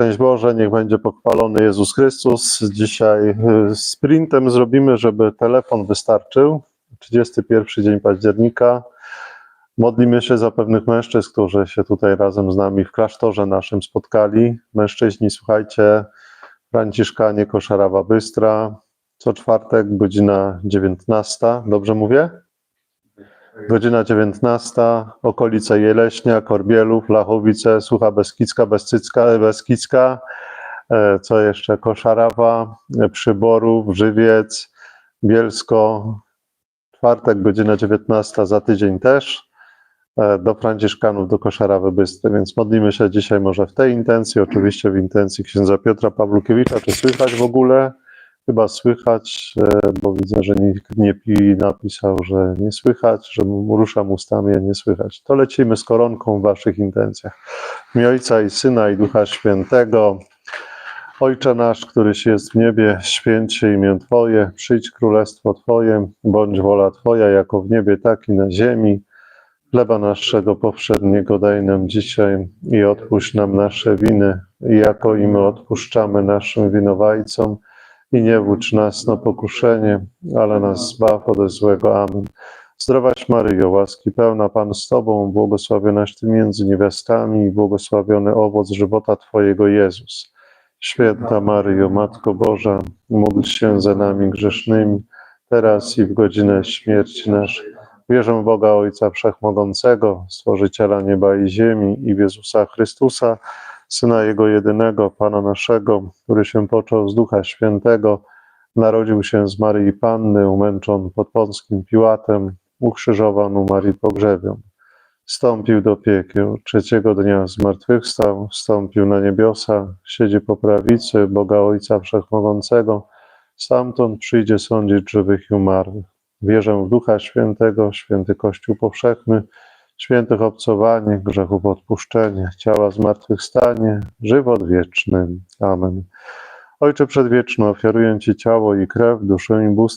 Szczęść Boże, niech będzie pochwalony Jezus Chrystus. Dzisiaj y, sprintem zrobimy, żeby telefon wystarczył. 31 dzień października. Modlimy się za pewnych mężczyzn, którzy się tutaj razem z nami w klasztorze naszym spotkali. Mężczyźni, słuchajcie, Franciszkanie Koszarawa Bystra, co czwartek, godzina 19. Dobrze mówię? Godzina 19, okolice Jeleśnia, Korbielów, Lachowice, Sucha Beskidzka, Beskidzka, Beskidzka, co jeszcze, Koszarawa, Przyborów, Żywiec, Bielsko, czwartek, godzina 19, za tydzień też, e, do Franciszkanów, do Koszarawy Bystry, więc modlimy się dzisiaj może w tej intencji, oczywiście w intencji księdza Piotra Pawlukiewicza, czy słychać w ogóle? Chyba słychać, e, bo widzę, że nikt nie pi napisał, że nie słychać, że mu- ruszam ustami, a nie słychać. To lecimy z koronką w waszych intencjach. W Ojca i Syna i Ducha Świętego. Ojcze nasz, któryś jest w niebie, święć się imię Twoje, przyjdź królestwo Twoje, bądź wola Twoja, jako w niebie, tak i na ziemi. Chleba naszego powszedniego daj nam dzisiaj i odpuść nam nasze winy, jako i my odpuszczamy naszym winowajcom. I nie wódź nas na pokuszenie, ale nas zbaw ode złego. Amen. Zdrowaś Maryjo, łaski pełna Pan z Tobą, błogosławionaś Ty między niewiastami i błogosławiony owoc żywota Twojego Jezus. Święta Maryjo, Matko Boża, módl się za nami grzesznymi, teraz i w godzinę śmierci naszej. Wierzę w Boga Ojca Wszechmogącego, Stworzyciela nieba i ziemi i w Jezusa Chrystusa, Syna Jego jedynego, Pana naszego, który się począł z Ducha Świętego, narodził się z Maryi Panny, umęczon pod Pąckim Piłatem, ukrzyżowan u Marii Pogrzebion. Wstąpił do piekieł, trzeciego dnia zmartwychwstał, wstąpił na niebiosa, siedzi po prawicy Boga Ojca Wszechmogącego, stamtąd przyjdzie sądzić żywych i umarłych. Wierzę w Ducha Świętego, święty Kościół powszechny, świętych obcowanie, grzechów odpuszczenie, ciała zmartwychwstanie, żywot wieczny. Amen. Ojcze Przedwieczny, ofiaruję Ci ciało i krew, duszę i bóstwo